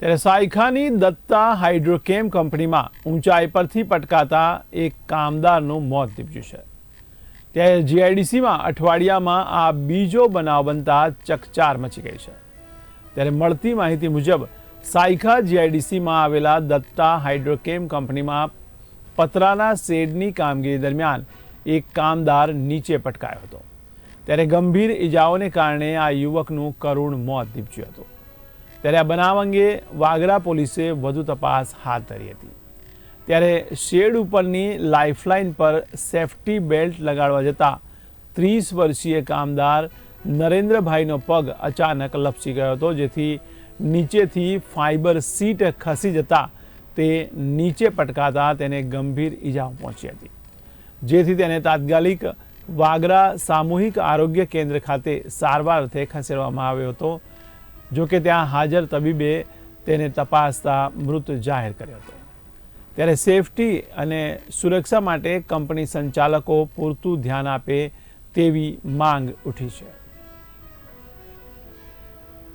ત્યારે સાયખાની દત્તા હાઇડ્રોકેમ કંપનીમાં ઊંચાઈ પરથી પટકાતા એક કામદારનું મોત નીપજ્યું છે. ત્યારે જીઆઈડીસીમાં અઠવાડિયામાં આ બીજો બનાવ બનતા ચકચાર મચી ગઈ છે. ત્યારે મળતી માહિતી મુજબ, સાયખા જીઆઈડીસીમાં આવેલા દત્તા હાઇડ્રોકેમ કંપનીમાં પતરાના શેડની કામગીરી દરમિયાન એક કામદાર નીચે પટકાયો હતો. ત્યારે ગંભીર ઇજાઓને કારણે આ યુવકનું કરુણ મોત નીપજ્યું હતું. ત્યારે આ બનાવ અંગે વાગરા પોલીસે વધુ તપાસ હાથ ધરી હતી. ત્યારે શેડ ઉપરની લાઇફલાઇન પર સેફટી બેલ્ટ લગાડવા જતાં ત્રીસ વર્ષીય કામદાર નરેન્દ્રભાઈનો પગ અચાનક લપસી ગયો હતો, જેથી નીચેથી ફાઇબર સીટ ખસી જતા તે નીચે પટકાતા તેને ગંભીર ઈજાઓ પહોંચી હતી. જેથી તેને તાત્કાલિક વાગરા સામૂહિક આરોગ્ય કેન્દ્ર ખાતે સારવાર અર્થે ખસેડવામાં આવ્યો હતો. જો કે ત્યાં હાજર તબીબે તેને તપાસતા મૃત જાહેર કર્યો હતો. ત્યારે સેફટી અને સુરક્ષા માટે કંપની સંચાલકો પૂરતું ધ્યાન આપે તેવી માંગ ઉઠી છે.